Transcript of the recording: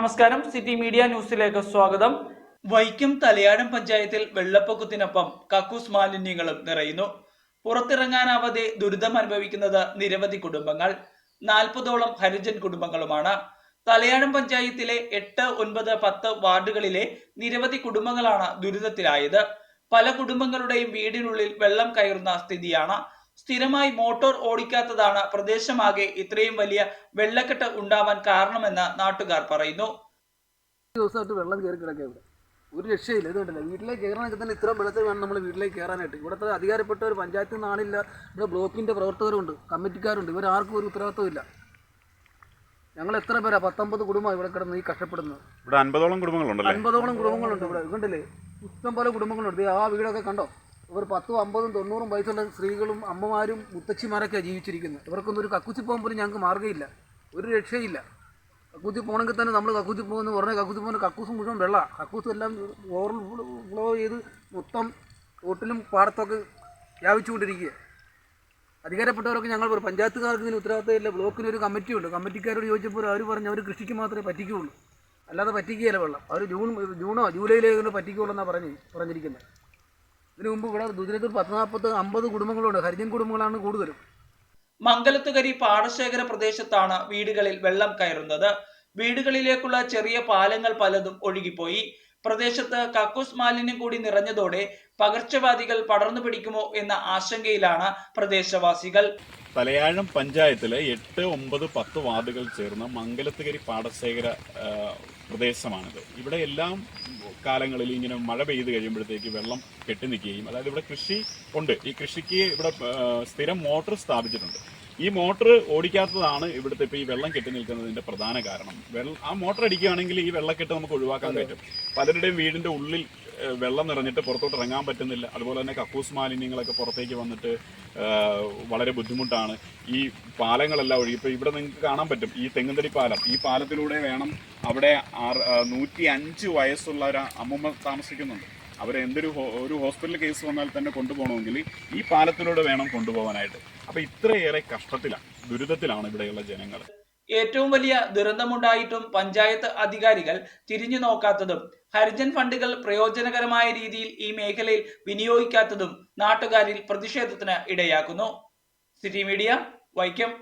നമസ്കാരം. City media ന്യൂസിലേക്ക് സ്വാഗതം. വൈക്കം തലയാടം പഞ്ചായത്തിൽ വെള്ളപ്പൊക്കത്തിനൊപ്പം കക്കൂസ് മാലിന്യങ്ങളും നിറയുന്നു. പുറത്തിറങ്ങാനാവാതെ ദുരിതം അനുഭവിക്കുന്നത് നിരവധി കുടുംബങ്ങൾ നാൽപ്പതോളം ഹരിജൻ കുടുംബങ്ങളുമാണ്. തലയാടം പഞ്ചായത്തിലെ എട്ട് ഒൻപത് പത്ത് വാർഡുകളിലെ നിരവധി കുടുംബങ്ങളാണ് ദുരിതത്തിലായത്. പല കുടുംബങ്ങളുടെയും വീടിനുള്ളിൽ വെള്ളം കയറുന്ന സ്ഥിതിയാണ് സ്ഥിരമായി മോട്ടോർ ഓടിക്കാത്തതാണ് പ്രദേശമാകെ ഇത്രയും വലിയ വെള്ളക്കെട്ട് ഉണ്ടാവാൻ കാരണമെന്ന് നാട്ടുകാർ പറയുന്നു. ദിവസമായിട്ട് വെള്ളം കയറി കിടക്കുക ഇവിടെ. ഒരു രക്ഷയില്ല. ഇത് കണ്ടില്ല? വീട്ടിലേക്ക് കയറാനൊക്കെ തന്നെ ഇത്രയും വെള്ളത്തിൽ വേണം നമ്മൾ വീട്ടിലേക്ക് കയറാനായിട്ട്. ഇവിടുത്തെ അധികാരപ്പെട്ട ഒരു പഞ്ചായത്തിൽ നിന്നാണില്ല ഇവിടെ ബ്ലോക്കിന്റെ പ്രവർത്തകരുണ്ട് കമ്മിറ്റിക്കാരുണ്ട്. ഇവരാർക്കും ഒരു ഉത്തരവാദിത്വമില്ല ഞങ്ങൾ എത്ര പേരാ? പത്തൊമ്പത് കുടുംബം ഇവിടെ കിടന്ന് ഈ കഷ്ടപ്പെടുന്നത്. ഇവിടെ അൻപതോളം കുടുംബങ്ങളുണ്ട് അൻപതോളം കുടുംബങ്ങളുണ്ട് ഇവിടെ. കണ്ടില്ലേ? ഇഷ്ടം പോലെ കുടുംബങ്ങളുണ്ട് ആ വീടൊക്കെ കണ്ടോ? ഇവർ പത്തും അമ്പതും തൊണ്ണൂറും വയസ്സുള്ള സ്ത്രീകളും അമ്മമാരും മുത്തച്ഛിമാരൊക്കെയാണ് ജീവിച്ചിരിക്കുന്നത്. ഇവർക്കൊന്നും ഒരു കക്കുച്ചി പോകാൻ പോലും ഞങ്ങൾക്ക് മാർഗമില്ല. ഒരു രക്ഷയില്ല. കക്കൂത്തി പോകണമെങ്കിൽ തന്നെ നമ്മൾ കക്കൂത്തി പോകുന്ന പറഞ്ഞാൽ കക്കൂത്തി പോകുന്ന കക്കൂസ് മുഴുവൻ വെള്ള. കക്കൂസ് എല്ലാം ഓവർ ഫ്ലോ ചെയ്ത് മൊത്തം റോട്ടിലും പാടത്തൊക്കെ വ്യാപിച്ചുകൊണ്ടിരിക്കുക അധികാരപ്പെട്ടവരൊക്കെ ഞങ്ങൾ പറയും പഞ്ചായത്തുകാർക്ക് ഇതിന് ഉത്തരവാദിത്തമില്ല. ബ്ലോക്കിന് ഒരു കമ്മിറ്റിയുണ്ട്. കമ്മിറ്റിക്കാരോട് ചോദിച്ചപ്പോൾ അവർ പറഞ്ഞു അവർ കൃഷിക്ക് മാത്രമേ പറ്റിക്കുകയുള്ളൂ. അല്ലാതെ പറ്റിക്കുകയില്ല വെള്ളം. അവർ ജൂൺ ജൂണോ ജൂലൈയിലേക്ക് പറ്റിക്കുകയുള്ളൂ എന്നാണ് പറഞ്ഞ് പറഞ്ഞിരിക്കുന്നത്. ഇതിനു മുമ്പ് ഇവിടെ ദുരിതത്തിൽ പത്ത് അമ്പത് കുടുംബങ്ങളുണ്ട്. ഹരിജൻ കുടുംബങ്ങളാണ് കൂടുതലും. മംഗലത്തുകരി പാടശേഖര പ്രദേശത്താണ് വീടുകളിൽ വെള്ളം കയറുന്നത്. വീടുകളിലേക്കുള്ള ചെറിയ പാലങ്ങൾ പലതും ഒഴുകിപ്പോയി. പ്രദേശത്ത് കക്കൂസ് മാലിന്യം കൂടി നിറഞ്ഞതോടെ പകർച്ചവ്യാധികൾ പടർന്നു പിടിക്കുമോ എന്ന ആശങ്കയിലാണ് പ്രദേശവാസികൾ. തലയാഴം പഞ്ചായത്തിലെ എട്ട് ഒമ്പത് പത്ത് വാർഡുകൾ ചേർന്ന മംഗലത്തുകരി പാടശേഖര പ്രദേശമാണിത്. ഇവിടെ എല്ലാം കാലങ്ങളിൽ ഇങ്ങനെ മഴ പെയ്ത് കഴിയുമ്പോഴത്തേക്ക് വെള്ളം കെട്ടി നിൽക്കുകയും അതായത് ഇവിടെ കൃഷി ഉണ്ട്. ഈ കൃഷിക്ക് ഇവിടെ സ്ഥിരം മോട്ടോർ സ്ഥാപിച്ചിട്ടുണ്ട്. ഈ മോട്ടോർ ഓടിക്കാത്തതാണ് ഇവിടുത്തെ ഇപ്പോൾ ഈ വെള്ളം കെട്ടി നിൽക്കുന്നതിന്റെ പ്രധാന കാരണം. വെള്ളം ആ മോട്ടർ അടിക്കുകയാണെങ്കിൽ ഈ വെള്ളക്കെട്ട് നമുക്ക് ഒഴിവാക്കാൻ പറ്റും. പലരുടെയും വീടിന്റെ ഉള്ളിൽ വെള്ളം നിറഞ്ഞിട്ട് പുറത്തോട്ട് ഇറങ്ങാൻ പറ്റുന്നില്ല. അതുപോലെ തന്നെ കക്കൂസ് മാലിന്യങ്ങളൊക്കെ പുറത്തേക്ക് വന്നിട്ട് വളരെ ബുദ്ധിമുട്ടാണ്. ഈ പാലങ്ങളെല്ലാം ഒഴുകി ഇപ്പോൾ ഇവിടെ നിങ്ങൾക്ക് കാണാൻ പറ്റും. ഈ തെങ്ങുതടി പാലം ഈ പാലത്തിലൂടെ വേണം അവിടെ നൂറ്റി അഞ്ച് വയസ്സുള്ള ഒരു അമ്മുമ്മ താമസിക്കുന്നുണ്ട്. അവരെ എന്തൊരു ഒരു ഹോസ്പിറ്റൽ കേസ് വന്നാൽ തന്നെ കൊണ്ടുപോകണമെങ്കിൽ ഈ പാലത്തിലൂടെ വേണം കൊണ്ടുപോകാനായിട്ട്. അപ്പോൾ ഇത്രയേറെ കഷ്ടത്തിലാണ് ദുരിതത്തിലാണ് ഇവിടെയുള്ള ജനങ്ങൾ ഏറ്റവും വലിയ ദുരന്തമുണ്ടായിട്ടും പഞ്ചായത്ത് അധികാരികൾ തിരിഞ്ഞു നോക്കാത്തതും ഹരിജൻ ഫണ്ടുകൾ പ്രയോജനകരമായ രീതിയിൽ ഈ മേഖലയിൽ വിനിയോഗിക്കാത്തതും നാട്ടുകാരിൽ പ്രതിഷേധത്തിന് ഇടയാക്കുന്നു. City media Vaikom.